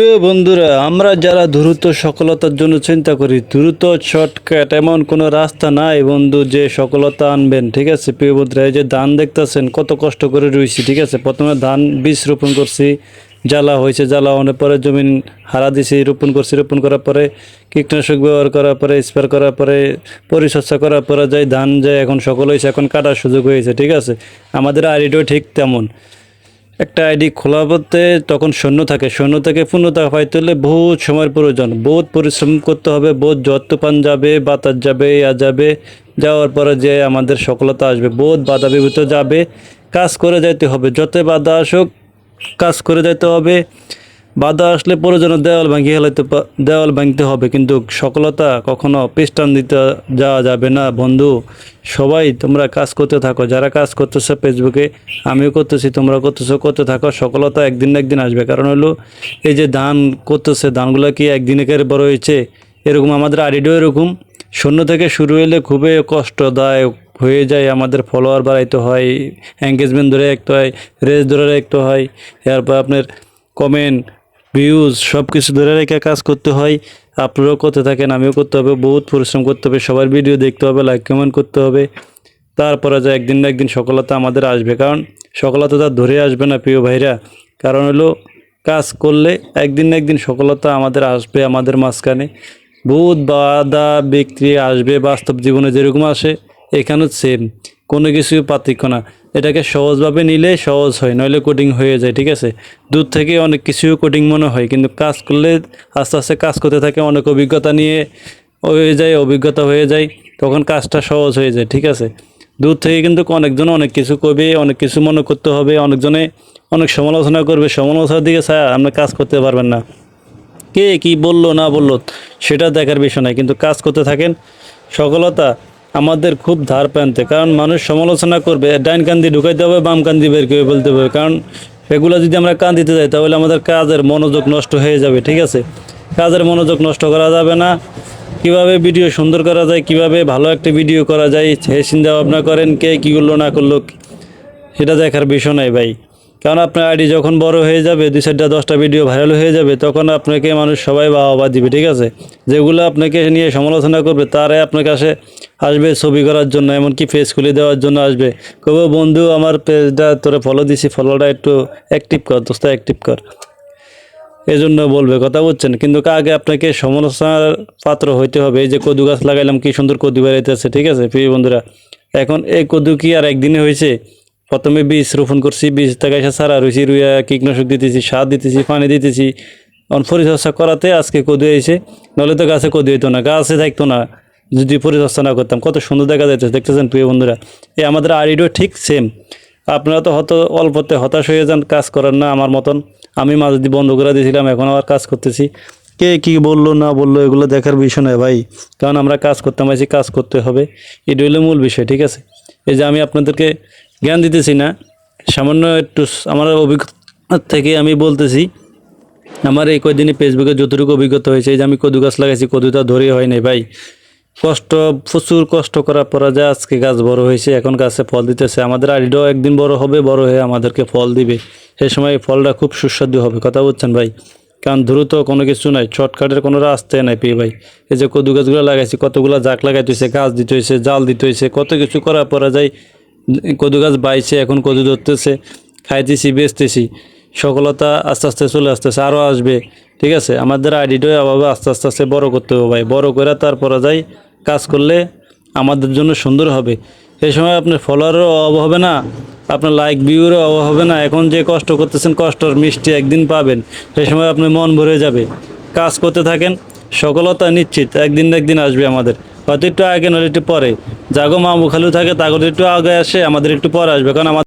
প্রিয় বন্ধুরা, আমরা যারা দ্রুত সফলতার জন্য চিন্তা করি, দ্রুত শর্টকাট এমন কোনো রাস্তা নাই বন্ধু যে সফলতা আনবেন, ঠিক আছে? প্রিয় বন্ধুরা, এই যে ধান দেখতেছেন, কত কষ্ট করে রয়েছি ঠিক আছে? প্রথমে ধান বীজ রোপণ করছি, জ্বালা হয়েছে, জ্বালা হওয়ার পরে জমিন হারা দিছি, রোপণ করছি, রোপণ করার পরে কীটনাশক ব্যবহার করার পরে স্প্রে করার পরে, পরিচর্যা করার পরে যাই ধান যায় এখন সকল হয়েছে, এখন কাটার সুযোগ হয়েছে, ঠিক আছে? আমাদের আইডিও ঠিক তেমন। একটা আইডি খোলা বলতে তখন শূন্য থাকে। শূন্য থেকে পূর্ণতা পাইতে হলে বহুত সময়ের প্রয়োজন। বহুত পরিশ্রম করতে হবে, বহুত যত্নপান যাবে, বাতাস যাবে ইয়া যাবে। যাওয়ার পরে যে আমাদের সফলতা আসবে, বহুত বাধা বিভূত যাবে। কাজ করে যাইতে হবে যত বাধা আসুক, কাজ করে যাইতে হবে। বাধা আসলে প্রয়োজন দেওয়াল ভাঙিয়ে হেলাইতে দেওয়াল ভাঙতে হবে, কিন্তু সফলতা কখনো পিস্টান দিতে যাওয়া যাবে না। বন্ধু, সবাই তোমরা কাজ করতে থাকো, যারা কাজ করতেছো ফেসবুকে, আমিও করতেছি, তোমরা করতেছো, করতে থাকো সফলতা একদিন না একদিন আসবে। কারণ হলো, এই যে ধান করতেছে, ধানগুলো কি একদিনে বড় হয়েছে? এরকম আমাদের আইডিও এরকম। শূন্য থেকে শুরু হলে খুবই কষ্টদায়ক হয়ে যায়, আমাদের ফলোয়ার বাড়াইতে হয় এঙ্গেজমেন্ট ধরে রাখতে হয়, রেস ধরে রাখতে হয়। এরপর আপনার কমেন্ট ভিউজ সব কিছু ধরে রেখে কাজ করতে হয়। আপনারাও করতে থাকেন, আমিও করতে হবে, বহুত পরিশ্রম করতে হবে, সবার ভিডিও দেখতে হবে লাইক কমেন্ট করতে হবে। তারপরে যে একদিন না একদিন সফলতা আমাদের আসবে, কারণ সফলতা তার ধরে আসবে না, প্রিয় ভাইরা। কারণ হলো, কাজ করলে একদিন না একদিন সফলতা আমাদের আসবে, আমাদের মাঝখানে। বহুত বাধা বিক্রি আসবে, বাস্তব জীবনে যেরকম আসে, এখানেও সেম কোনো কিছু পার্থক্য না। এটাকে সহজভাবে নিলে সহজ হয়, নইলে কোডিং হয়ে যায়, ঠিক আছে? দূর থেকে অনেক কিছু কোডিং মনে হয়, কিন্তু কাজ করলে আস্তে আস্তে কাজ করতে থাকে, অনেক অভিজ্ঞতা নিয়ে হয়ে যায়, অভিজ্ঞতা হয়ে যায়, তখন কাজটা সহজ হয়ে যায়, ঠিক আছে? দূর থেকে কিন্তু অনেকজন অনেক কিছু করবে, অনেক কিছু মনে করতে হবে, অনেকজনে অনেক সমালোচনা করবে, সমালোচনার দিকে স্যার আপনি কাজ করতে পারবেন না। কে কি বলল, না বলল, সেটা দেখার বিষয় নয় কিন্তু কাজ করতে থাকেন সফলতা আমাদের খুব ধার প্রান্তে। কারণ মানুষ সমালোচনা করবে ডাইন কান্দি ঢুকাইতে হবে, বাম কান্দি বের করে বলতে হবে। কারণ এগুলো যদি আমরা কান দিতে যাই, তাহলে আমাদের কাজের মনোযোগ নষ্ট হয়ে যাবে, ঠিক আছে? কাজের মনোযোগ নষ্ট করা যাবে না। কীভাবে ভিডিও সুন্দর করা যায়, কীভাবে ভালো একটা ভিডিও করা যায় চিন্তা ভাবনা করেন কে, কী করল, না করল, সেটা দেখার বিষয় নাই ভাই। কারণ আপনার আইডি যখন বড় হয়ে যাবে, দুই চারটা, দশটা ভিডিও ভাইরাল হয়ে যাবে, তখন আপনাকে মানুষ সবাই বাবা দিবে, ঠিক আছে? যেগুলো আপনাকে নিয়ে সমালোচনা করবে, তারাই আপনার কাছে আসবে ছবি করার জন্য, এমনকি ফেস খুলে দেওয়ার জন্য আসবে। কবে বন্ধু, আমার পেজটা তোরে ফলো দিছি ফলোটা একটু অ্যাক্টিভ কর, দোস্ত অ্যাক্টিভ কর। এই জন্য বলবে, কথা বলছেন কিন্তু আগে আপনাকে সমালোচনার পাত্র হইতে হবে? এই যে কদু গাছ লাগাইলাম, কি সুন্দর কদু বেড়াইতেছে, ঠিক আছে, প্রিয় বন্ধুরা? এখন এই কদু কি আর একদিনে হয়েছে প্রথমে বীজ রোপণ করছি, বীজ থেকে এসে সারা রয়েছি রুইয়া কীটনাশক দিতেছি, সার দিতেছি, পানি দিতেছি। অন পরিচর্যা করাতে আজকে কদু হয়েছে নাহলে তো গাছে কদু হইতো না, গাছে থাকতো না। যদি পরিচর্যা না করতাম, কত সুন্দর দেখা যাচ্ছে দেখতেছেন প্রিয় বন্ধুরা। এই আমাদের আইডিও ঠিক সেম আপনারা তো হয়তো অল্পতে হতাশ হয়ে যান, কাজ করেন না আমার মতন। আমি মাঝে দিয়ে বন্ধ করে দিয়েছিলাম, এখন আবার কাজ করতেছি। কে কি বলল, না বলল, এগুলো দেখার বিষয় নয় ভাই। কারণ আমরা কাজ করতে পারছি কাজ করতে হবে। এটা হলো মূল বিষয়, ঠিক আছে? এই যে আমি আপনাদেরকে জ্ঞান দিতেছি না। সামান্য একটু আমার অভিজ্ঞতা থেকে আমি বলতেছি, আমার এই কয়দিনে ফেসবুকে যতটুকু অভিজ্ঞতা হয়েছে যে আমি কদু গাছ লাগাইছি, কদুটা ধরে হয় নাই ভাই। কষ্ট, প্রচুর কষ্ট করার পরে যে আজকে গাছ বড় হয়েছে, এখন গাছে ফল দিতেছে। আমাদের আইডিও একদিন বড় হবে, বড় হয়ে আমাদেরকে ফল দিবে। সেই সময় ফলটা খুব সুস্বাদু হবে, কথা বলছেন ভাই? কারণ দ্রুত কোনো কিছু নাই, শর্টকাটের কোনো রাস্তায় নাই পেয়ে ভাই। এই যে কদু গাছগুলো লাগাইছি, কতগুলো জাক লাগাইতে হয়েছে গাছ দিতে হয়েছে জাল দিতে হয়েছে কত কিছু করার পরে যাই কদু গাছ বাইছে, এখন কদু ধরতেছে, খাইতেছি, বেচতেছি। সফলতা আস্তে আস্তে চলে আসতেছে আরও আসবে, ঠিক আছে? আমাদের আইডিটাই অভাবে আস্তে আস্তে আস্তে বড় করতে হবে ভাই। বড় করে তারপরে যাই, কাজ করলে আমাদের জন্য সুন্দর হবে। এই সময় আপনার ফলোয়ারও অভাব হবে না, আপনার লাইক ভিউরও অভাব হবে না। এখন যে কষ্ট করতেছেন, কষ্টর মিষ্টি একদিন পাবেন। সেই সময় আপনার মন ভরে যাবে। কাজ করতে থাকেন, সফলতা নিশ্চিত, একদিন একদিন আসবে আমাদের। হয়তো একটু আগে নদীটি একটু পরে জাগো মা খালু থাকে তাগর একটু আগে আসে, আমাদের একটু পরে আসবে, কারণ আমাদের